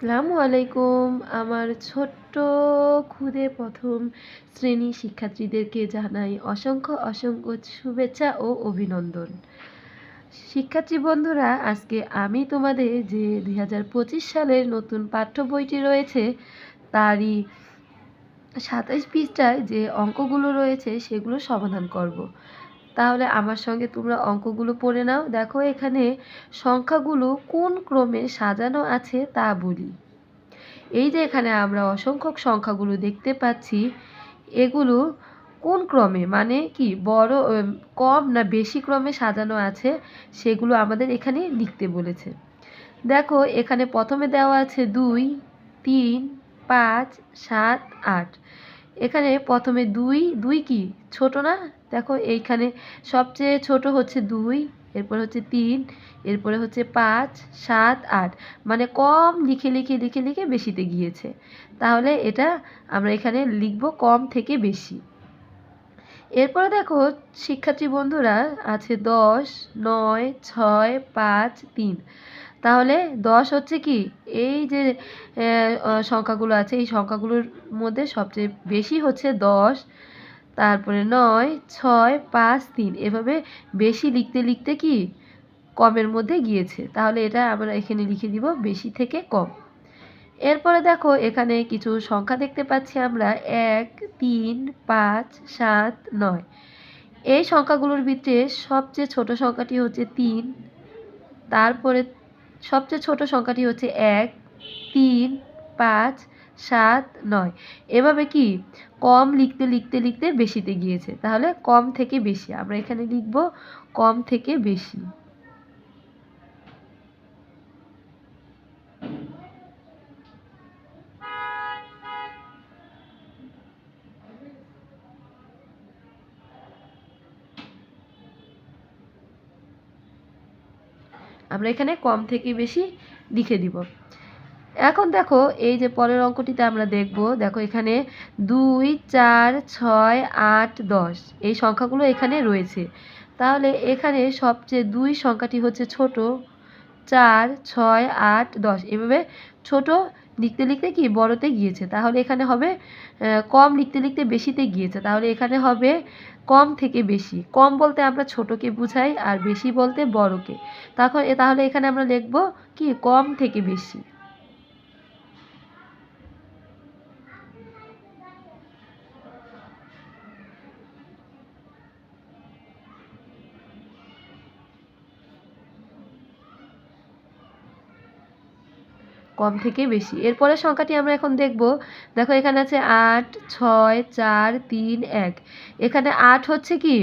আসসালামু আলাইকুম আমার ছোট্ট ক্ষুদে প্রথম শ্রেণি শিক্ষার্থীদেরকে জানাই অসংখ্য অসংখ্য শুভেচ্ছা ও অভিনন্দন শিক্ষার্থী বন্ধুরা, আজকে আমি তোমাদের যে দুই হাজার পঁচিশ সালের নতুন পাঠ্য বইটি রয়েছে, তারই সাতাইশ পৃষ্ঠায় যে অঙ্কগুলো রয়েছে, সেগুলো সমাধান করব। তাহলে আমার সঙ্গে তোমরা অঙ্কগুলো পড়ে নাও। দেখো এখানে সংখ্যাগুলো কোন ক্রমে সাজানো আছে তা বলি। এই যে এখানে আমরা অসংখ্য সংখ্যাগুলো দেখতে পাচ্ছি, এগুলো কোন ক্রমে? মানে কি বড় কম না বেশি ক্রমে সাজানো আছে সেগুলো আমাদের এখানে লিখতে বলেছে। দেখো এখানে প্রথমে দেওয়া আছে দুই, তিন, পাঁচ, সাত, আট। এখানে প্রথমে দুই দুই কি? ছোট না? দেখো এইখানে সবচেয়ে ছোট হচ্ছে দুই, এরপর হচ্ছে তিন, এরপরে হচ্ছে পাঁচ, সাত, আট। মানে কম লিখে লিখে লিখে লিখে বেশিতে গিয়েছে। তাহলে এটা আমরা এখানে লিখব কম থেকে বেশি। এরপরে দেখো শিক্ষার্থী বন্ধুরা আছে দশ, নয়, ছয়, পাঁচ, তিন। তাহলে দশ হচ্ছে কি? এই যে সংখ্যাগুলো আছে, এই সংখ্যাগুলোর মধ্যে সবচেয়ে বেশি হচ্ছে দশ। তারপরে নয়, ছয়, পাঁচ, তিন। এভাবে বেশি লিখতে লিখতে কি কমের মধ্যে গিয়েছে? তাহলে এটা আমরা এখানে লিখে দিব বেশি থেকে কম। এরপরে দেখো, এখানে কিছু সংখ্যা দেখতে পাচ্ছি আমরা। এক, তিন, পাঁচ, সাত, নয়। এই সংখ্যাগুলোর ভিতরে সবচেয়ে ছোট সংখ্যাটি হচ্ছে তিন। তারপরে সবচেয়ে ছোট সংখ্যাটি হচ্ছে এক, তিন, পাঁচ সাত নয়। এভাবে কি কম লিখতে লিখতে লিখতে বেশিতে গিয়েছে? তাহলে কম থেকে বেশি। আমরা এখানে লিখব কম থেকে বেশি। আমরা এখানে কম থেকে বেশি লিখে দিব। এখন দেখো, এই যে পরের অঙ্কটিতে আমরা দেখব, দেখো এখানে দুই, চার, ছয়, আট, দশ, এই সংখ্যাগুলো এখানে রয়েছে। তাহলে এখানে সবচেয়ে দুই সংখ্যাটি হচ্ছে ছোট, চার, ছয়, আট, দশ, এভাবে ছোট লিখতে লিখতে কি বড়তে গিয়েছে। তাহলে এখানে হবে কম লিখতে লিখতে বেশিতে গিয়েছে। তাহলে এখানে হবে কম থেকে বেশি। কম বলতে আমরা ছোটকে বুঝাই আর বেশি বলতে বড়কে। তখন তাহলে এখানে আমরা লিখব কি? কম থেকে বেশি। কম থেকে বেশি। এরপরের সংখ্যাটি আমরা এখন দেখব। দেখো এখানে আছে আট, ছয়, চার, তিন, এক। এখানে আট হচ্ছে কি?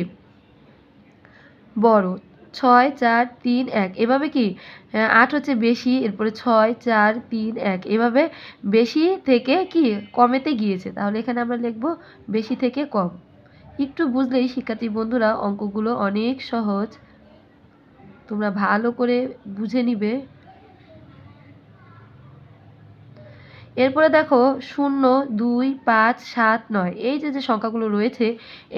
বড়। ছয়, চার, তিন, এক। এভাবে কি? আট হচ্ছে বেশি, এরপরে ছয়, চার, তিন, এক। এভাবে বেশি থেকে কি? কমেতে গিয়েছে। তাহলে এখানে আমরা লিখব বেশি থেকে কম। একটু বুঝলেই শিক্ষার্থী বন্ধুরা, অঙ্কগুলো অনেক সহজ। তোমরা ভালো করে বুঝে নিবে। এরপরে দেখো শূন্য, দুই, পাঁচ, সাত, নয়। এই যে যে সংখ্যাগুলো রয়েছে,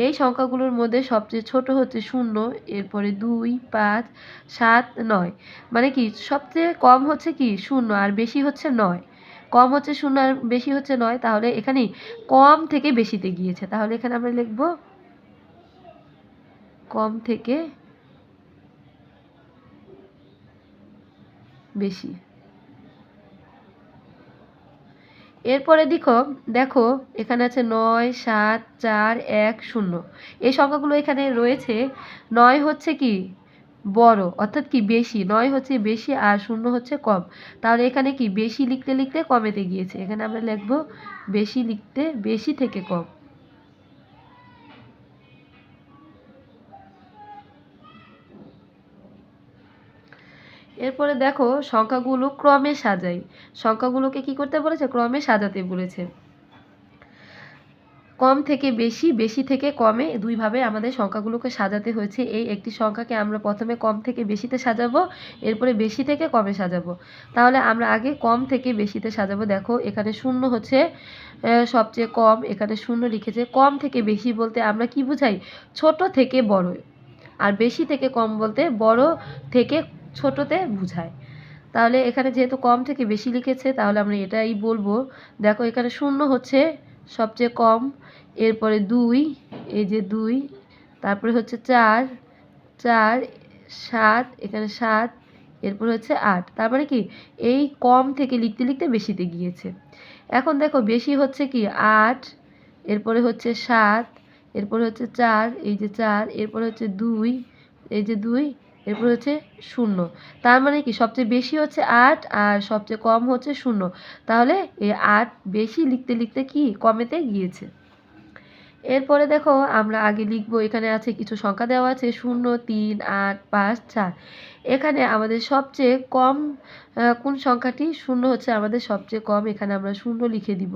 এই সংখ্যাগুলোর মধ্যে সবচেয়ে ছোট হচ্ছে শূন্য, এরপরে দুই, পাঁচ, সাত, নয়। মানে কি, সবচেয়ে কম হচ্ছে কি, শূন্য, আর বেশি হচ্ছে নয়। কম হচ্ছে শূন্য আর বেশি হচ্ছে নয়, তাহলে এখানে কম থেকে বেশিতে গিয়েছে। তাহলে এখানে আমরা লিখব কম থেকে বেশি। এরপরে দেখো দেখো, এখানে আছে নয়, সাত, চার, এক, শূন্য। এই সংখ্যাগুলো এখানে রয়েছে। নয় হচ্ছে কি? বড়, অর্থাৎ কি বেশি? নয় হচ্ছে বেশি আর শূন্য হচ্ছে কম। তাহলে এখানে কি বেশি লিখতে লিখতে কমেতে গিয়েছে? এখানে আমরা লিখব বেশি লিখতে বেশি থেকে কম। এরপরে দেখো, সংখ্যাগুলো ক্রমে সাজাই। সংখ্যাগুলোকে কি করতে বলেছে? ক্রমে সাজাতে বলেছে। কম থেকে বেশি বেশি থেকে কমে দুইভাবে আমাদের সংখ্যাগুলোকে সাজাতে হয়েছে। এই একটি সংখ্যাকে আমরা প্রথমে কম থেকে বেশিতে সাজাবো, এরপরে বেশি থেকে কমে সাজাবো। তাহলে আমরা আগে কম থেকে বেশিতে সাজাবো। দেখো, এখানে শূন্য হচ্ছে সবচেয়ে কম। এখানে শূন্য লিখেছে, কম থেকে বেশি বলতে আমরা কি বুঝাই? ছোট থেকে বড়। আর বেশি থেকে কম বলতে বড় থেকে ছোটতে বুঝায়। তাহলে এখানে যেহেতু কম থেকে বেশি লিখেছে, তাহলে আমরা এটাই বলব। দেখো এখানে শূন্য হচ্ছে সবচেয়ে কম, এরপরে দুই, এই যে দুই, তারপরে হচ্ছে চার চার, সাত, এখানে সাত, এরপর হচ্ছে আট। তারপরে কি? এই কম থেকে লিখতে লিখতে বেশিতে গিয়েছে। এখন দেখো বেশি হচ্ছে কি? আট, এরপরে হচ্ছে সাত, এরপরে হচ্ছে চার, এই যে চার, এরপরে হচ্ছে দুই, এই যে দুই এরপর হচ্ছে শূন্য। তার মানে কি? সবচেয়ে বেশি হচ্ছে আট আর সবচেয়ে কম হচ্ছে শূন্য। তাহলে এই আট বেশি লিখতে লিখতে কি? কমেতে গিয়েছে। এরপরে দেখো আমরা আগে লিখব, এখানে আছে কিছু সংখ্যা দেওয়া আছে, শূন্য, তিন, আট, পাঁচ, চার। এখানে আমাদের সবচেয়ে কম কোন সংখ্যাটি? শূন্য হচ্ছে আমাদের সবচেয়ে কম, এখানে আমরা শূন্য লিখে দিব।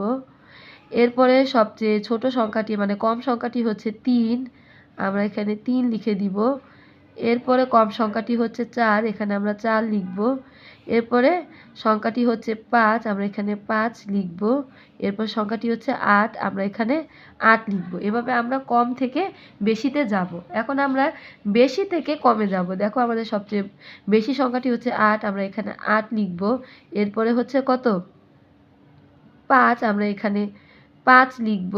এরপরে সবচেয়ে ছোট সংখ্যাটি মানে কম সংখ্যাটি হচ্ছে তিন। আমরা এখানে তিন লিখে দিব। এরপরে কম সংখ্যাটি হচ্ছে চার, এখানে আমরা চার লিখব। এরপরে সংখ্যাটি হচ্ছে পাঁচ, আমরা এখানে পাঁচ লিখব। এরপর সংখ্যাটি হচ্ছে আট, আমরা এখানে আট লিখব। এভাবে আমরা কম থেকে বেশিতে যাব। এখন আমরা বেশি থেকে কমে যাব। দেখো আমাদের সবচেয়ে বেশি সংখ্যাটি হচ্ছে আট, আমরা এখানে আট লিখব। এরপরে হচ্ছে কত? পাঁচ, আমরা এখানে পাঁচ লিখব।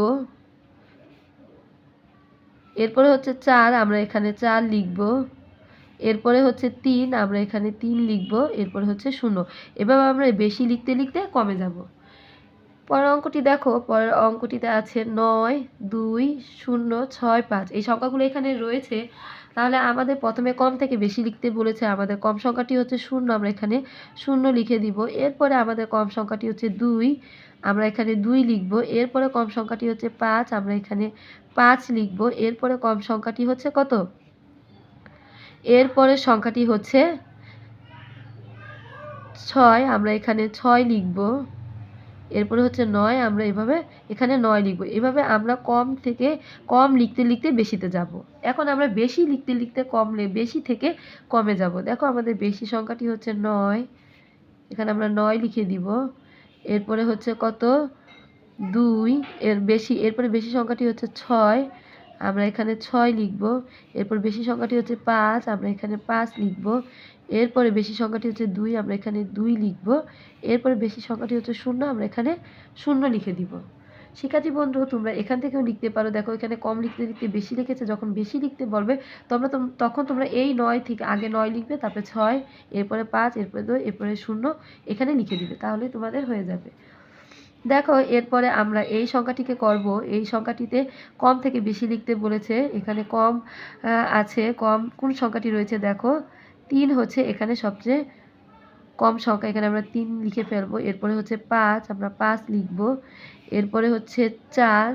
এরপরে হচ্ছে চার, আমরা এখানে চার লিখব। এরপরে হচ্ছে তিন, আমরা এখানে তিন লিখব। এরপরে হচ্ছে শূন্য। এভাবে আমরা বেশি লিখতে লিখতে কমে যাব। পরের অঙ্কটি দেখো। পরের অঙ্কটিতে আছে নয়, দুই, শূন্য, ছয়, পাঁচ। এই সংখ্যাগুলো এখানে রয়েছে। তাহলে আমাদের প্রথমে কম থেকে বেশি লিখতে বলেছে। আমাদের কম সংখ্যাটি হচ্ছে শূন্য, আমরা এখানে শূন্য লিখে দিব। এরপরে আমাদের কম সংখ্যাটি হচ্ছে দুই আমরা এখানে দুই লিখব। এরপরে কম সংখ্যাটি হচ্ছে পাঁচ, আমরা এখানে পাঁচ লিখব। এরপরে কম সংখ্যাটি হচ্ছে কত? এরপরে সংখ্যাটি হচ্ছে ছয়, আমরা এখানে ছয় লিখব। এরপরে হচ্ছে নয়, আমরা এভাবে এখানে নয় লিখব। এভাবে আমরা কম থেকে কম লিখতে লিখতে বেশিতে যাব। এখন আমরা বেশি লিখতে লিখতে কমলে বেশি থেকে কমে যাব। দেখো আমাদের বেশি সংখ্যাটি হচ্ছে নয়। এখানে আমরা নয় লিখে দিব। এরপরে হচ্ছে কত? দুই, এর বেশি, এরপরে বেশি সংখ্যাটি হচ্ছে ছয়, আমরা এখানে ছয় লিখব। এরপর বেশি সংখ্যাটি হচ্ছে পাঁচ, আমরা এখানে পাঁচ লিখব। এরপরে বেশি সংখ্যাটি হচ্ছে দুই, আমরা এখানে দুই লিখব। এরপরে বেশি সংখ্যাটি হচ্ছে শূন্য, আমরা এখানে শূন্য লিখে দিব। শিক্ষার্থী বন্ধু, তোমরা এখান থেকেও লিখতে পারো। দেখো, এখানে কম লিখতে লিখতে বেশি লিখেছে। যখন বেশি লিখতে বলবে, তোমরা তখন তোমরা এই নয় থেকে আগে নয় লিখবে, তারপরে ছয়, এরপরে পাঁচ, এরপরে দুই, এরপরে শূন্য এখানে লিখে দিবে। তাহলে তোমাদের হয়ে যাবে। দেখো, এরপরে আমরা এই সংখ্যাটিকে করব। এই সংখ্যাটিতে কম থেকে বেশি লিখতে বলেছে। এখানে কম আছে। কম, কোন সংখ্যাটি রয়েছে? দেখো, তিন হচ্ছে এখানে সবচেয়ে কম সংখ্যা, এখানে আমরা তিন লিখে ফেলব। এরপরে হচ্ছে পাঁচ, আমরা পাঁচ লিখব। এরপরে হচ্ছে চার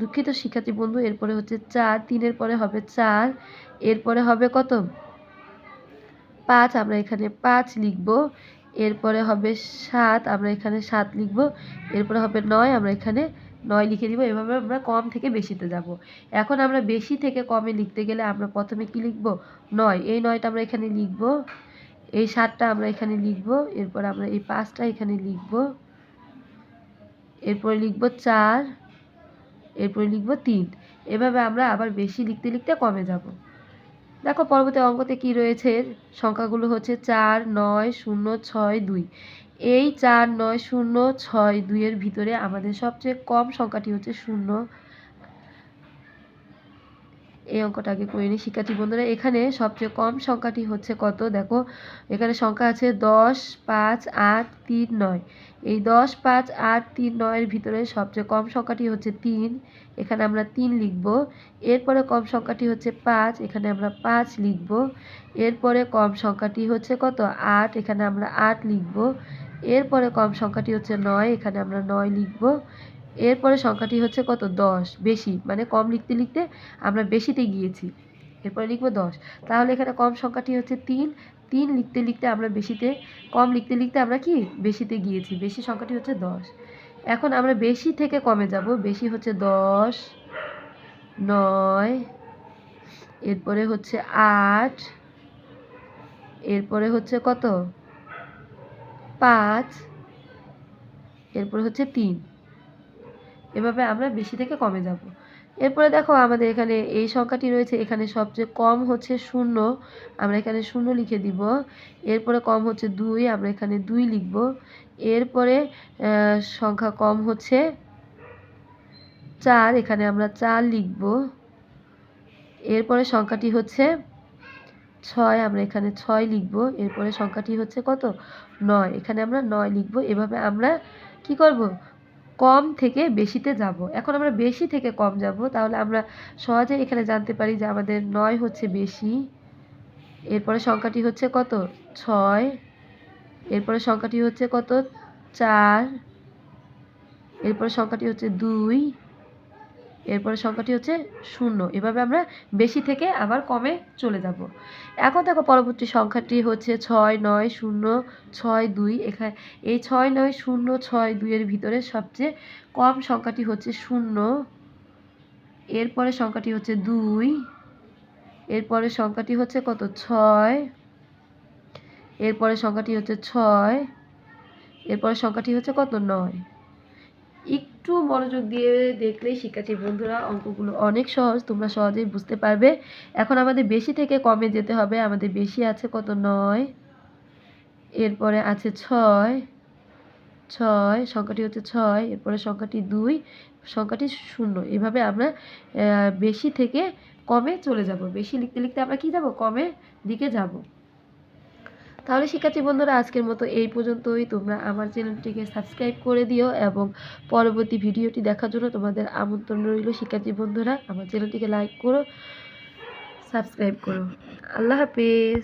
দুঃখিত শিক্ষার্থী বন্ধু, এরপরে হচ্ছে চার, তিনের পরে হবে চার, এরপরে হবে কত? পাঁচ, আমরা এখানে পাঁচ লিখব। এরপরে হবে সাত, আমরা এখানে সাত লিখব। এরপরে হবে নয়, আমরা এখানে নয় লিখে দিব। এভাবে আমরা কম থেকে বেশিতে যাব। এখন আমরা বেশি থেকে কমে লিখতে গেলে আমরা প্রথমে কি লিখব? নয়। এই নয়টা আমরা এখানে লিখব। এই সাতটা আমরা এখানে লিখব, এরপর আমরা এই পাঁচটা এখানে লিখব, এরপরে লিখব চার, এরপরে লিখব তিন। এভাবে আমরা আবার বেশি লিখতে লিখতে কমে যাব। দেখো পরবর্তী অঙ্কতে কি রয়েছে? সংখ্যাগুলো হচ্ছে চার, নয়, শূন্য, ছয়, দুই। এই চার, নয়, শূন্য, ছয়, দুইয়ের ভিতরে আমাদের সবচেয়ে কম সংখ্যাটি হচ্ছে শূন্য। এই অঙ্কটা আগে করে নিই। শিক্ষার্থী বন্ধুরা, এখানে সবচেয়ে কম সংখ্যাটি হচ্ছে কত? দেখো, এখানে সংখ্যা আছে দশ, পাঁচ, আট, তিন, নয়। এই দশ, পাঁচ, আট, তিন, নয়ের ভিতরে সবচেয়ে কম সংখ্যাটি হচ্ছে তিন। এখানে আমরা তিন লিখব। এরপরে কম সংখ্যাটি হচ্ছে পাঁচ। এখানে আমরা পাঁচ লিখব। এরপরে কম সংখ্যাটি হচ্ছে কত? আট। এখানে আমরা আট লিখব। এরপরে কম সংখ্যাটি হচ্ছে নয়। এখানে আমরা নয় লিখব। এরপরে সংখ্যাটি হচ্ছে কত? দশ। বেশি। মানে কম লিখতে লিখতে আমরা বেশিতে গিয়েছি। এরপরে লিখব দশ। তাহলে এখানে কম সংখ্যাটি হচ্ছে তিন। তিন লিখতে লিখতে আমরা বেশিতে, কম লিখতে লিখতে আমরা কি? বেশিতে গিয়েছি। বেশি সংখ্যাটি হচ্ছে দশ। এখন আমরা বেশি থেকে কমে যাব। বেশি হচ্ছে দশ, নয়, এরপরে হচ্ছে আট, এরপরে হচ্ছে কত? পাঁচ, এরপরে হচ্ছে তিন। এভাবে আমরা বেশি থেকে কমে যাব। এরপরে দেখো আমাদের এখানে এই সংখ্যাটি রয়েছে, এখানে সবচেয়ে কম হচ্ছে শূন্য, আমরা এখানে শূন্য লিখে দিব। এরপরে কম হচ্ছে দুই, আমরা এখানে দুই লিখব। এরপরে সংখ্যা কম হচ্ছে চার, এখানে আমরা চার লিখব। এরপরে সংখ্যাটি হচ্ছে ছয়, আমরা এখানে ছয় লিখব। এরপরে সংখ্যাটি হচ্ছে কত? নয়, এখানে আমরা নয় লিখব। এভাবে আমরা কি করব? কম থেকে বেশিতে যাব। এখন আমরা বেশি থেকে কম যাব, তাহলে আমরা সহজে এখানে জানতে পারি যে আমাদের নয় হচ্ছে বেশি, এরপরে সংখ্যাটি হচ্ছে কত? ছয়, এরপরে সংখ্যাটি হচ্ছে কত? চার, এরপরে সংখ্যাটি হচ্ছে দুই এরপরে সংখ্যাটি হচ্ছে শূন্য। এভাবে আমরা বেশি থেকে আবার কমে চলে যাব। এখন দেখো পরবর্তী সংখ্যাটি হচ্ছে ছয় নয় শূন্য ছয় দুই। এখানে এই ছয় নয় শূন্য ছয় দুইয়ের ভিতরে সবচেয়ে কম সংখ্যাটি হচ্ছে শূন্য। এরপরে সংখ্যাটি হচ্ছে দুই। এরপরে সংখ্যাটি হচ্ছে কত? ছয়। এরপরে সংখ্যাটি হচ্ছে ছয়। এরপরে সংখ্যাটি হচ্ছে কত? নয়। একটু মনোযোগ দিয়ে দেখলেই শিক্ষার্থী বন্ধুরা অঙ্কগুলো অনেক সহজ, তোমরা সহজেই বুঝতে পারবে। এখন আমাদের বেশি থেকে কমে যেতে হবে, আমাদের বেশি আছে কত? নয়। এরপরে আছে ছয়। ছয়, সংখ্যাটি হচ্ছে ছয়, এরপরে সংখ্যাটি দুই, সংখ্যাটি শূন্য। এভাবে আমরা বেশি থেকে কমে চলে যাব। বেশি লিখতে লিখতে আমরা কি যাব? কমে দিকে যাব। তাহলে শিক্ষার্থী বন্ধুরা, আজকের মতো এই পর্যন্তই। তোমরা আমার চ্যানেলটিকে সাবস্ক্রাইব করে দিও এবং পরবর্তী ভিডিওটি দেখার জন্য তোমাদের আমন্ত্রণ রইল। শিক্ষার্থী বন্ধুরা, আমার চ্যানেলটিকে লাইক করো সাবস্ক্রাইব করো। আল্লাহ হাফেজ।